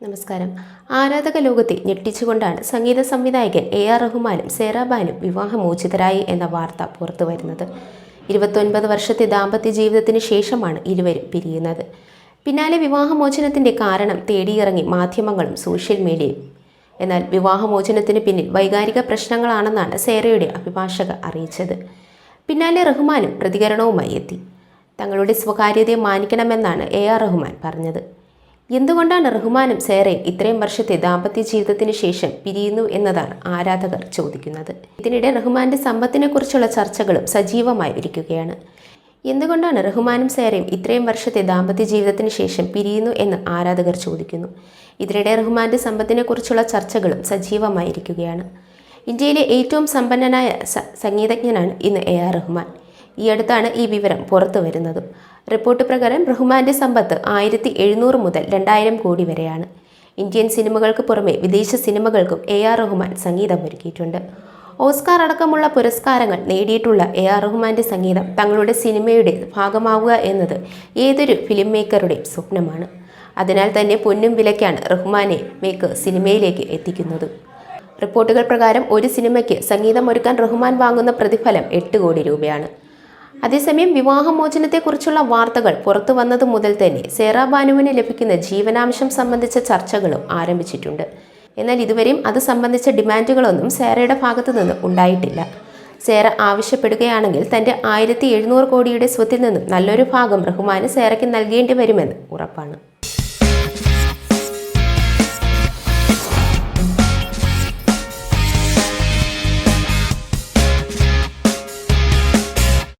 നമസ്കാരം. ആരാധക ലോകത്തെ ഞെട്ടിച്ചുകൊണ്ടാണ് സംഗീത സംവിധായകൻ എ ആർ റഹ്മാനും സേറാബാനും വിവാഹമോചിതരായി എന്ന വാർത്ത പുറത്തു വരുന്നത്. ഇരുപത്തൊൻപത് വർഷത്തെ ദാമ്പത്യ ജീവിതത്തിന് ശേഷമാണ് ഇരുവരും പിരിയുന്നത്. പിന്നാലെ വിവാഹമോചനത്തിന്റെ കാരണം തേടിയിറങ്ങി മാധ്യമങ്ങളും സോഷ്യൽ മീഡിയയും. എന്നാൽ വിവാഹമോചനത്തിന് പിന്നിൽ വൈകാരിക പ്രശ്നങ്ങളാണെന്നാണ് സേറയുടെ അഭിഭാഷക അറിയിച്ചത്. പിന്നാലെ റഹ്മാനും പ്രതികരണവുമായി എത്തി. തങ്ങളുടെ സ്വകാര്യതയെ മാനിക്കണമെന്നാണ് എ ആർ റഹ്മാൻ പറഞ്ഞത്. എന്തുകൊണ്ടാണ് റഹ്മാനും സേറയും ഇത്രയും വർഷത്തെ ദാമ്പത്യ ജീവിതത്തിന് ശേഷം പിരിയുന്നു എന്നതാണ് ആരാധകർ ചോദിക്കുന്നത്. ഇതിനിടെ റഹ്മാന്റെ സമ്പത്തിനെക്കുറിച്ചുള്ള ചർച്ചകളും സജീവമായി ഇരിക്കുകയാണ്. എന്തുകൊണ്ടാണ് റഹ്മാനും സേറയും ഇത്രയും വർഷത്തെ ദാമ്പത്യ ജീവിതത്തിന് ശേഷം പിരിയുന്നു എന്ന് ആരാധകർ ചോദിക്കുന്നു. ഇതിനിടെ റഹ്മാന്റെ സമ്പത്തിനെക്കുറിച്ചുള്ള ചർച്ചകളും സജീവമായിരിക്കുകയാണ്. ഇന്ത്യയിലെ ഏറ്റവും സമ്പന്നനായ സംഗീതജ്ഞനാണ് ഇന്ന് എ ആർ റഹ്മാൻ. ഈ അടുത്താണ് ഈ വിവരം പുറത്തു വരുന്നത്. റിപ്പോർട്ട് പ്രകാരം റഹ്മാന്റെ സമ്പത്ത് ആയിരത്തി എഴുന്നൂറ് മുതൽ രണ്ടായിരം കോടി വരെയാണ്. ഇന്ത്യൻ സിനിമകൾക്ക് പുറമെ വിദേശ സിനിമകൾക്കും എ ആർ റഹ്മാൻ സംഗീതമൊരുക്കിയിട്ടുണ്ട് ഓസ്കാർ അടക്കമുള്ള പുരസ്കാരങ്ങൾ നേടിയിട്ടുള്ള എ ആർ റഹ്മാന്റെ സംഗീതം തങ്ങളുടെ സിനിമയുടെ ഭാഗമാവുക എന്നത് ഏതൊരു ഫിലിം മേക്കറുടെയും സ്വപ്നമാണ്. അതിനാൽ തന്നെ പൊന്നും വിലയ്ക്കാണ് റഹ്മാനെ മേക്ക് സിനിമയിലേക്ക് എത്തിക്കുന്നത്. റിപ്പോർട്ടുകൾ പ്രകാരം ഒരു സിനിമയ്ക്ക് സംഗീതമൊരുക്കാൻ റഹ്മാൻ വാങ്ങുന്ന പ്രതിഫലം എട്ട് കോടി രൂപയാണ്. അതേസമയം വിവാഹമോചനത്തെക്കുറിച്ചുള്ള വാർത്തകൾ പുറത്തു വന്നത് മുതൽ തന്നെ സേറ ബാനുവിന് ലഭിക്കുന്ന ജീവനാംശം സംബന്ധിച്ച ചർച്ചകളും ആരംഭിച്ചിട്ടുണ്ട്. എന്നാൽ ഇതുവരെയും അത് സംബന്ധിച്ച ഡിമാൻഡുകളൊന്നും സേറയുടെ ഭാഗത്തു നിന്ന് ഉണ്ടായിട്ടില്ല. സേറ ആവശ്യപ്പെടുകയാണെങ്കിൽ തന്റെ ആയിരത്തി എഴുന്നൂറ് കോടിയുടെ സ്വത്തിൽ നിന്നും നല്ലൊരു ഭാഗം റഹ്മാന് സേറയ്ക്ക് നൽകേണ്ടി വരുമെന്ന് ഉറപ്പാണ്.